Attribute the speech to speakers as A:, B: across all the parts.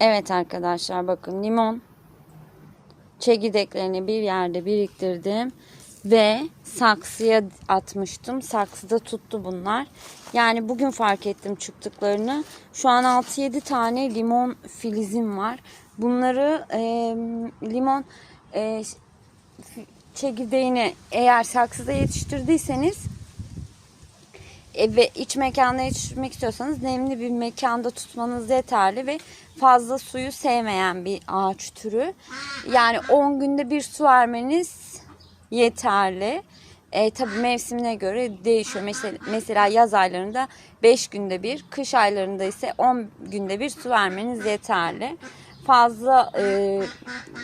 A: Evet arkadaşlar bakın limon çekirdeklerini bir yerde biriktirdim ve saksıya atmıştım. Saksıda tuttu bunlar. Yani bugün fark ettim çıktıklarını. Şu an 6-7 tane limon filizim var. Bunları e, limon e, çekirdeğini eğer saksıda yetiştirdiyseniz e, ve iç mekanda yetiştirmek istiyorsanız nemli bir mekanda tutmanız yeterli ve fazla suyu sevmeyen bir ağaç türü. Yani 10 günde bir su vermeniz yeterli. E, tabii mevsimine göre değişiyor. Mesela, mesela yaz aylarında 5 günde bir, kış aylarında ise 10 günde bir su vermeniz yeterli. Fazla e,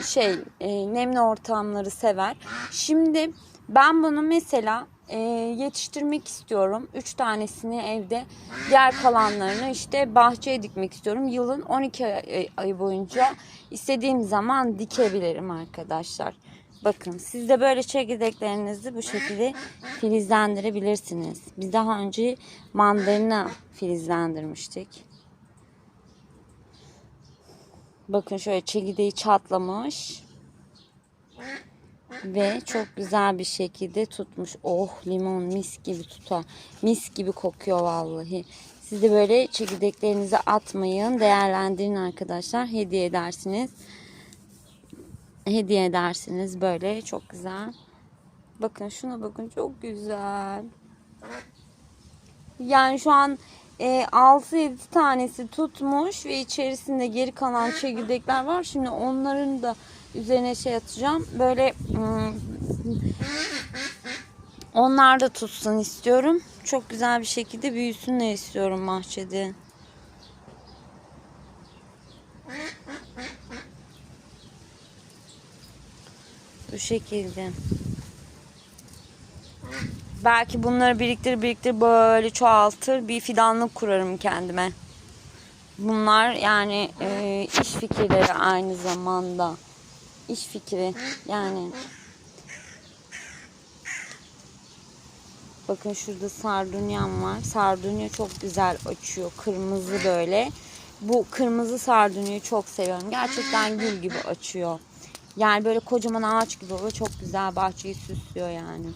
A: şey e, nemli ortamları sever. Şimdi ben bunu mesela e, yetiştirmek istiyorum. 3 tanesini evde, diğer kalanlarını işte bahçeye dikmek istiyorum. Yılın 12 ay, ayı boyunca istediğim zaman dikebilirim arkadaşlar. Bakın siz de böyle çekirdeklerinizi bu şekilde filizlendirebilirsiniz. Biz daha önce mandalina filizlendirmiştik. Bakın şöyle çekirdeği çatlamış. Ve çok güzel bir şekilde tutmuş. Oh limon mis gibi tutar. Mis gibi kokuyor vallahi. Siz de böyle çekirdeklerinizi atmayın. Değerlendirin arkadaşlar. Hediye edersiniz. Hediye edersiniz böyle. Çok güzel. Bakın şuna bakın çok güzel. Yani şu an e, 6-7 tanesi tutmuş ve içerisinde geri kalan çekirdekler var. Şimdi onların da üzerine şey atacağım. Böyle hmm, onlar da tutsun istiyorum. Çok güzel bir şekilde büyüsünler istiyorum bahçede. Bu şekilde. Belki bunları biriktir biriktir böyle çoğaltır bir fidanlık kurarım kendime. Bunlar yani e, iş fikirleri aynı zamanda. İş fikri yani. Bakın şurada sardunyam var. Sardunya çok güzel açıyor. Kırmızı böyle. Bu kırmızı sardunyayı çok seviyorum. Gerçekten gül gibi açıyor. Yani böyle kocaman ağaç gibi oluyor. Çok güzel bahçeyi süslüyor yani.